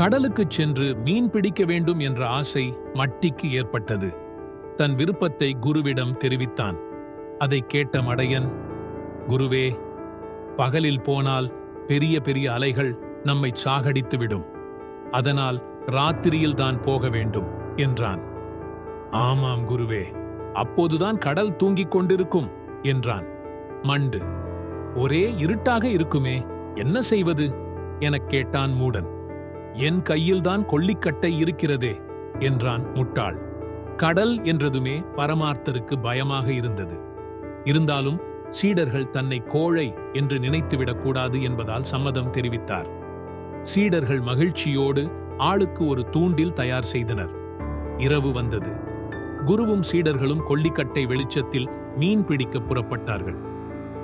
கடலுக்குச் சென்று மீன் பிடிக்க வேண்டும் என்ற ஆசை மட்டிக்கு ஏற்பட்டது. தன் விருப்பத்தை குருவிடம் தெரிவித்தான். அதைக் கேட்ட மடையன் குருவே பகலில் போனால் பெரிய பெரிய அலைகள் நம்மை சாகடித்துவிடும். அதனால் ராத்திரியில் தான் போக வேண்டும் என்றான். ஆமாம் குருவே அப்போதுதான் கடல் தூங்கிக் கொண்டிருக்கும் என்றான். மண்டு ஒரே இருட்டாக இருக்குமே என்ன செய்வது? எனக் கேட்டான் மூடன். என் கையில்தான் கொள்ளிக்கட்டை இருக்கிறதே என்றான் முட்டாள். கடல் என்றதுமே பரமார்த்தருக்கு பயமாக இருந்தது. இருந்தாலும் சீடர்கள் தன்னை கோழை என்று நினைத்துவிடக்கூடாது என்பதால் சம்மதம் தெரிவித்தார். சீடர்கள் மகிழ்ச்சியோடு ஆளுக்கு ஒரு தூண்டில் தயார் செய்தனர். இரவு வந்தது. குருவும் சீடர்களும் கொல்லிக்கட்டை வெளிச்சத்தில் மீன் பிடிக்க புறப்பட்டார்கள்.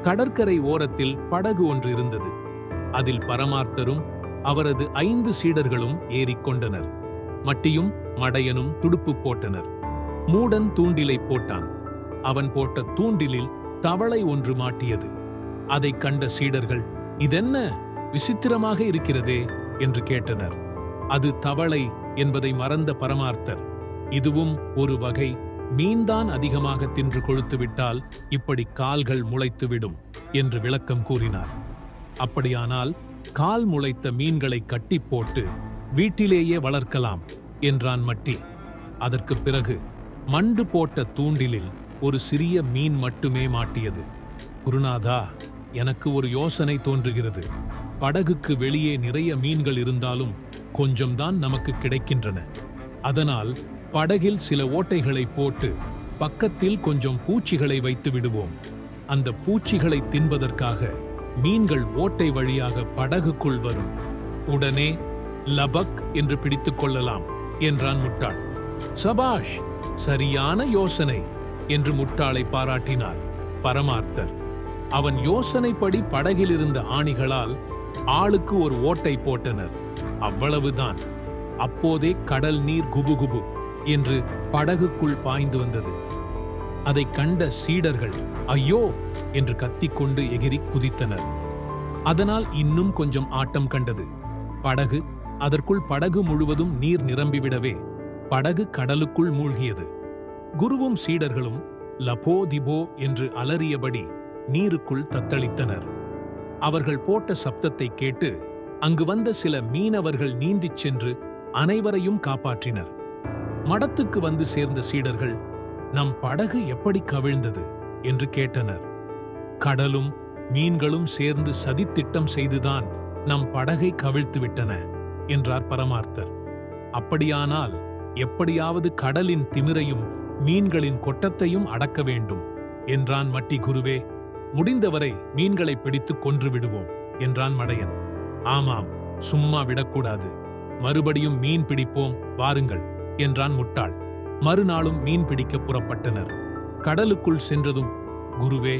கடற்கரை ஓரத்தில் படகு ஒன்று இருந்தது. அதில் பரமார்த்தரும் அவரது ஐந்து சீடர்களும் ஏறிக்கொண்டனர் மட்டியும் மடையனும் துடுப்பு போட்டனர். மூடன் தூண்டிலை போட்டான். அவன் போட்ட தூண்டிலில் தவளை ஒன்று மாட்டியது. அதைக் கண்ட சீடர்கள் இதென்ன? விசித்திரமாக இருக்கிறதே? என்று கேட்டனர். அது தவளை என்பதை மறந்த பரமார்த்தர் இதுவும் ஒரு வகை மீன்தான் அதிகமாக தின்று கொழுத்துவிட்டால் இப்படி கால்கள் முளைத்துவிடும் என்று விளக்கம் கூறினார். அப்படியானால் கால் முளைத்த மீன்களை கட்டி போட்டு வீட்டிலேயே வளர்க்கலாம் என்றான் மட்டி. அதற்குப் பிறகு மண்டு போட்ட தூண்டிலில் ஒரு சிறிய மீன் மட்டுமே மாட்டியது. குருநாதா எனக்கு ஒரு யோசனை தோன்றுகிறது. படகுக்கு வெளியே நிறைய மீன்கள் இருந்தாலும் கொஞ்சம்தான் நமக்கு கிடைக்கின்றன. அதனால் படகில் சில ஓட்டைகளை போட்டு பக்கத்தில் கொஞ்சம் பூச்சிகளை வைத்து விடுவோம். அந்த பூச்சிகளை தின்பதற்காக மீன்கள் ஓட்டை வழியாக படகுக்குள் வரும். உடனே லபக் என்று பிடித்துக் கொள்ளலாம் என்றான் முட்டாள். சபாஷ் சரியான யோசனை என்று முட்டாளை பாராட்டினார் பரமார்த்தர். அவன் யோசனைப்படி படகில் இருந்த ஆணிகளால் ஆளுக்கு ஒரு ஓட்டை போட்டனர். அவ்வளவுதான். அப்போதே கடல் நீர் குபுகுபு என்று படகுக்குள் பாய்ந்து வந்தது. அதைக் கண்ட சீடர்கள் ஐயோ என்று கத்திக்கொண்டு எகிரி குதித்தனர். அதனால் இன்னும் கொஞ்சம் ஆட்டம் கண்டது. படகு அதற்குள் படகு முழுவதும் நீர் நிரம்பிவிடவே படகு கடலுக்குள் மூழ்கியது. குருவும் சீடர்களும் லபோ திபோ என்று அலறியபடி நீருக்குள் தத்தளித்தனர். அவர்கள் போட்ட சப்தத்தை கேட்டு அங்கு வந்த சில மீனவர்கள் நீந்திச் சென்று அனைவரையும் காப்பாற்றினர். மடத்துக்கு வந்து சேர்ந்த சீடர்கள் நம் படகு எப்படி கவிழ்ந்தது? என்று கேட்டனர். கடலும் மீன்களும் சேர்ந்து சதித்திட்டம் செய்துதான் நம் படகை கவிழ்த்து விட்டன என்றார் பரமார்த்தர். அப்படியானால் எப்படியாவது கடலின் திமிரையும் மீன்களின் கொட்டத்தையும் அடக்க வேண்டும் என்றான் மட்டி குருவே. முடிந்தவரை மீன்களை பிடித்துக் கொன்று விடுவோம் என்றான் மடையன். ஆமாம் சும்மா விடக்கூடாது. மறுபடியும் மீன் பிடிப்போம் வாருங்கள் என்றான் முட்டாள். மறுநாளும் மீன் பிடிக்க புறப்பட்டனர். கடலுக்குள் சென்றதும் குருவே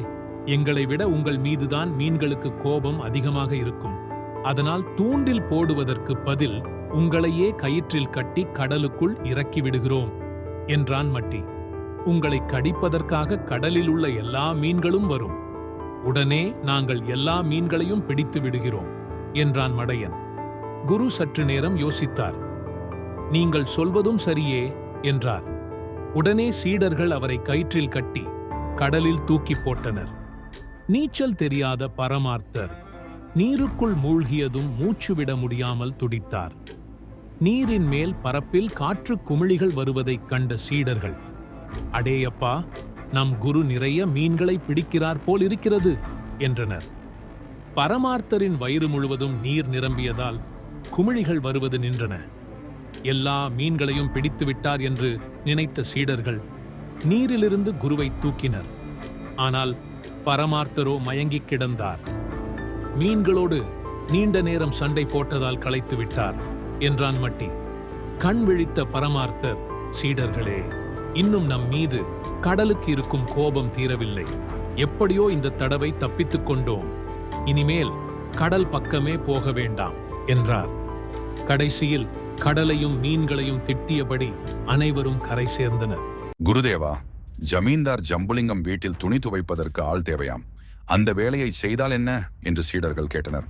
எங்களை விட உங்கள் மீதுதான் மீன்களுக்கு கோபம் அதிகமாக இருக்கும். அதனால் தூண்டில் போடுவதற்கு பதில் உங்களையே கயிற்றில் கட்டி கடலுக்குள் இறக்கி விடுகிறோம் என்றான் மட்டி. உங்களை கடிப்பதற்காக கடலில் உள்ள எல்லா மீன்களும் வரும். உடனே நாங்கள் எல்லா மீன்களையும் பிடித்து விடுகிறோம் என்றான் மடையன். குரு சற்று நேரம் யோசித்தார். நீங்கள் சொல்வதும் சரியே என்றார். உடனே சீடர்கள் அவரை கயிற்றில் கட்டி கடலில் தூக்கி போட்டனர். நீச்சல் தெரியாத பரமார்த்தர். நீருக்குள் மூழ்கியதும் மூச்சுவிட முடியாமல் துடித்தார். நீரின் மேல் பரப்பில் காற்று குமிழிகள் வருவதைக் கண்ட சீடர்கள் அடேயப்பா நம் குரு நிறைய மீன்களை பிடிக்கிறார் போல் இருக்கிறது என்றனர். பரமார்த்தரின் வயிறு முழுவதும் நீர் நிரம்பியதால் குமிழிகள் வருவது நின்றன. எல்லா மீன்களையும் பிடித்து விட்டார் என்று நினைத்த சீடர்கள் நீரிலிருந்து குருவை தூக்கினர். ஆனால் பரமார்த்தரோ மயங்கிக் கிடந்தார். மீன்களோடு நீண்ட நேரம் சண்டை போட்டதால் களைத்து விட்டார் என்றான் மட்டி. கண் விழித்த பரமார்த்தர் சீடர்களே இன்னும் நம் மீது கடலுக்கு இருக்கும் கோபம் தீரவில்லை. எப்படியோ இந்த தடவை தப்பித்துக் கொண்டோம். இனிமேல் கடல் பக்கமே போக வேண்டாம் என்றார். கடைசியில் கடலையும் மீன்களையும் திட்டியபடி அனைவரும் கரை சேர்ந்தனர். குருதேவா ஜமீன்தார் ஜம்புலிங்கம் வீட்டில் துணி துவைப்பதற்கு ஆள் தேவையாம். அந்த வேலையை செய்தால் என்ன? என்று சீடர்கள் கேட்டனர்.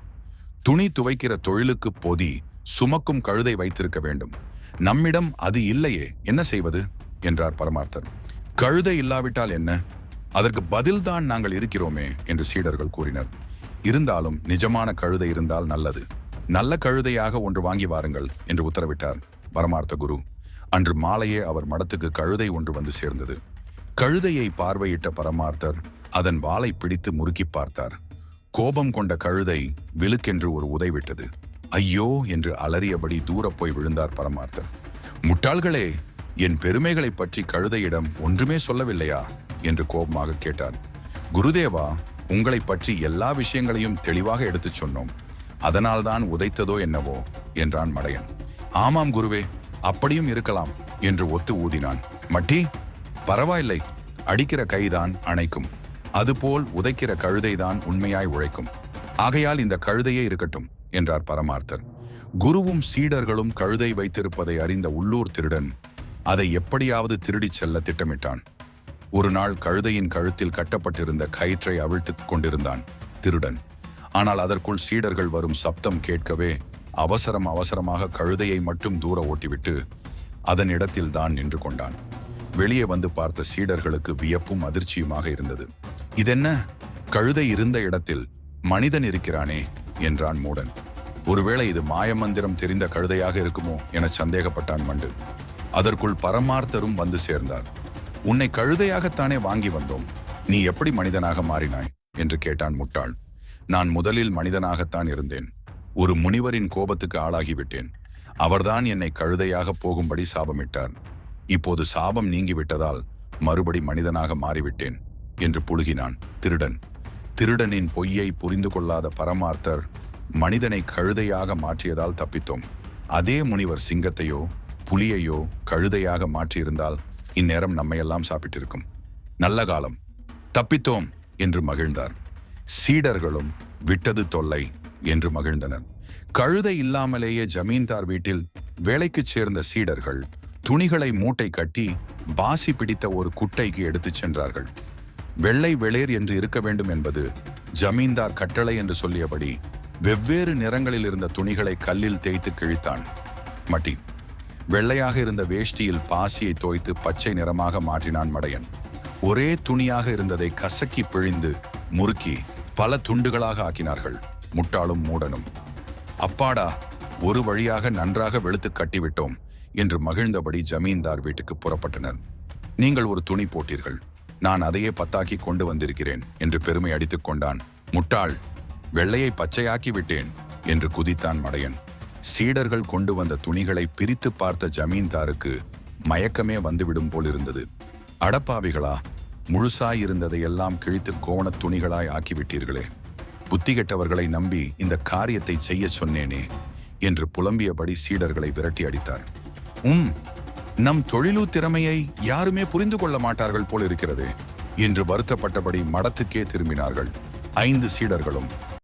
துணி துவைக்கிற தொழிலுக்கு பொதி சுமக்கும் கழுதை வைத்திருக்க வேண்டும். நம்மிடம் அது இல்லையே என்ன செய்வது? என்றார் பரமார்த்தர். கழுதை இல்லாவிட்டால் என்ன? அதற்கு பதில்தான் நாங்கள் இருக்கிறோமே என்று சீடர்கள் கூறினர். இருந்தாலும் நிஜமான கழுதை இருந்தால் நல்லது. நல்ல கழுதையாக ஒன்று வாங்கி வாருங்கள் என்று உத்தரவிட்டார் பரமார்த்த குரு. அன்று மாலையே அவர் மடத்துக்கு கழுதை ஒன்று வந்து சேர்ந்தது. கழுதையை பார்வையிட்ட பரமார்த்தர் அதன் வாளை பிடித்து முறுக்கி பார்த்தார். கோபம் கொண்ட கழுதை விழுக்கென்று ஒரு உதைவிட்டது ஐயோ என்று அலறியபடி தூரப் போய் விழுந்தார் பரமார்த்தர். முட்டாள்களே என் பெருமைகளைப் பற்றி கழுதையிடம் ஒன்றுமே சொல்லவில்லையா? என்று கோபமாக கேட்டார். குருதேவா உங்களைப் பற்றி எல்லா விஷயங்களையும் தெளிவாக எடுத்துச் சொன்னோம். அதனால்தான் உதைத்ததோ என்னவோ என்றான் மடையன். ஆமாம் குருவே அப்படியும் இருக்கலாம் என்று ஒத்து ஊதினான். மட்டி பரவாயில்லை. அடிக்கிற கைதான் அணைக்கும். அதுபோல் உதைக்கிற கழுதைதான் உண்மையாய் உழைக்கும். ஆகையால் இந்த கழுதையே இருக்கட்டும் என்றார் பரமார்த்தர். குருவும் சீடர்களும் கழுதை வைத்திருப்பதை அறிந்த உள்ளூர் திருடன் அதை எப்படியாவது திருடிச் செல்ல திட்டமிட்டான். ஒரு நாள் கழுதையின் கழுத்தில் கட்டப்பட்டிருந்த கயிற்றை அவிழ்த்துக் கொண்டிருந்தான் திருடன். ஆனால் அதற்குள் சீடர்கள் வரும் சப்தம் கேட்கவே அவசரம் அவசரமாக கழுதையை மட்டும் தூர ஓட்டிவிட்டு அதன் இடத்தில் தான் நின்று கொண்டான். வெளியே வந்து பார்த்த சீடர்களுக்கு வியப்பும் அதிர்ச்சியுமாக இருந்தது. இதென்ன? கழுதை இருந்த இடத்தில் மனிதன் இருக்கிறானே என்றான் மூடன். ஒருவேளை இது மாயமந்திரம் தெரிந்த கழுதையாக இருக்குமோ? என சந்தேகப்பட்டான் மண்டு. அதற்குள் பரமார்த்தரும் வந்து சேர்ந்தார். உன்னை கழுதையாகத்தானே வாங்கி வந்தோம். நீ எப்படி மனிதனாக மாறினாய்? என்று கேட்டான் முட்டாள். நான் முதலில் மனிதனாகத்தான் இருந்தேன். ஒரு முனிவரின் கோபத்துக்கு ஆளாகிவிட்டேன். அவர்தான் என்னை கழுதையாக போகும்படி சாபமிட்டார். இப்போது சாபம் நீங்கிவிட்டதால் மறுபடி மனிதனாக மாறிவிட்டேன் என்று புழுகினான் திருடன். திருடனின் பொய்யை புரிந்து கொள்ளாத பரமார்த்தர் மனிதனை கழுதையாக மாற்றியதால் தப்பித்தோம். அதே முனிவர் சிங்கத்தையோ புலியையோ கழுதையாக மாற்றியிருந்தால் இந்நேரம் நம்மையெல்லாம் சாப்பிட்டிருக்கும். நல்ல காலம். தப்பித்தோம் என்று மகிழ்ந்தார். சீடர்களும் விட்டது தொல்லை என்று மகிழ்ந்தனர். கழுதை இல்லாமலேயே ஜமீன்தார் வீட்டில் வேலைக்குச் சேர்ந்த சீடர்கள் துணிகளை மூட்டை கட்டி பாசி பிடித்த ஒரு குட்டைக்கு எடுத்துச் சென்றார்கள். வெள்ளை வெளேர் என்று இருக்க வேண்டும் என்பது ஜமீன்தார் கட்டளை என்று சொல்லியபடி வெவ்வேறு நிறங்களில் இருந்த துணிகளை கல்லில் தேய்த்து கிழித்தான். மட்டி வெள்ளையாக இருந்த வேஷ்டியில் பாசியை தோய்த்து பச்சை நிறமாக மாற்றினான் மடையன். ஒரே துணியாக இருந்ததை கசக்கி பிழிந்து முறுக்கி பல துண்டுகளாக ஆக்கினார்கள். முட்டாளும் மூடனும். அப்பாடா ஒரு வழியாக நன்றாக வெளுத்து கட்டிவிட்டோம். என்று மகிழ்ந்தபடி ஜமீன்தார் வீட்டுக்கு புறப்பட்டனர். நீங்கள் ஒரு துணி போட்டீர்கள். நான் அதையே பத்தாக்கி கொண்டு வந்திருக்கிறேன் என்று பெருமை அடித்துக் கொண்டான். முட்டாள் வெள்ளையை பச்சையாக்கி விட்டேன் என்று குதித்தான் மடையன். சீடர்கள் கொண்டு வந்த துணிகளை பிரித்து பார்த்த ஜமீன்தாருக்கு மயக்கமே வந்துவிடும் போல் இருந்தது அடப்பாவிகளா முழுசாய் இருந்ததை எல்லாம் கிழித்து கோணத் துணிகளாய் ஆக்கிவிட்டீர்களே. புத்தி கெட்டவர்களை நம்பி இந்த காரியத்தை செய்ய சொன்னேனே என்று புலம்பியபடி சீடர்களை விரட்டி அடித்தார். உம் நம் தொழிலு திறமையை யாருமே புரிந்து கொள்ள மாட்டார்கள் போல் இருக்கிறது என்று வருத்தப்பட்டபடி மடத்துக்கே திரும்பினார்கள். ஐந்து சீடர்களும்